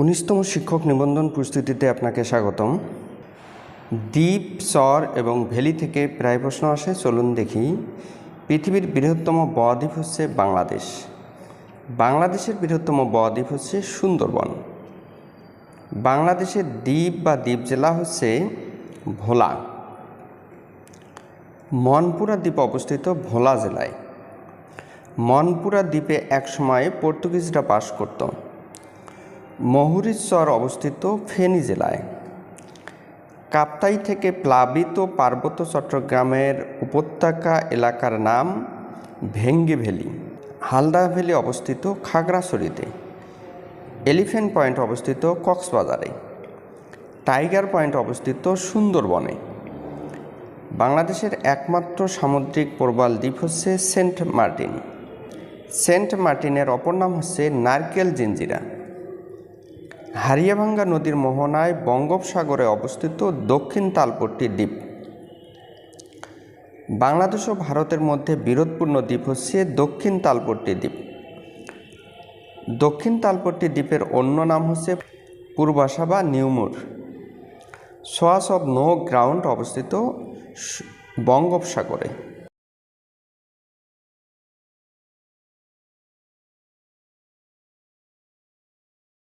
উনিশতম শিক্ষক নিবন্ধন প্রস্তুতিতে আপনাকে স্বাগতম। দ্বীপ চর এবং ভ্যালি থেকে প্রায় প্রশ্ন আসে, চলুন দেখি। পৃথিবীর বৃহত্তম বদ্বীপ হচ্ছে বাংলাদেশ। বাংলাদেশের বৃহত্তম বদ্বীপ হচ্ছে সুন্দরবন। বাংলাদেশের দ্বীপ বা দ্বীপ জেলা হচ্ছে ভোলা। মনপুরা দ্বীপ অবস্থিত ভোলা জেলায়। মনপুরা দ্বীপে একসময় পর্তুগিজরা বাস করত। মহুরিশ্বর অবস্থিত ফেনী জেলায়। কাপ্তাই থেকে প্লাবিত পার্বত্য চট্টগ্রামের উপত্যকা এলাকার নাম ভেঙ্গে ভ্যালি হালদা ভ্যালি অবস্থিত খাগড়াছড়িতে। এলিফ্যান্ট পয়েন্ট অবস্থিত কক্সবাজারে। টাইগার পয়েন্ট অবস্থিত সুন্দরবনে। বাংলাদেশের একমাত্র সামুদ্রিক প্রবাল দ্বীপ হচ্ছে সেন্ট মার্টিন। সেন্ট মার্টিনের অপর নাম হচ্ছে নারকেল জিঞ্জিরা। হারিয়াভাঙ্গা নদীর মোহনায় বঙ্গোপসাগরে অবস্থিত দক্ষিণ তালপট্টি দ্বীপ। বাংলাদেশ ও ভারতের মধ্যে বিরোধপূর্ণ দ্বীপ হচ্ছে দক্ষিণ তালপট্টি দ্বীপ। দক্ষিণ তালপট্টি দ্বীপের অন্য নাম হচ্ছে পূর্বাশা বা New Moore swatch of no ground অবস্থিত বঙ্গোপসাগরে।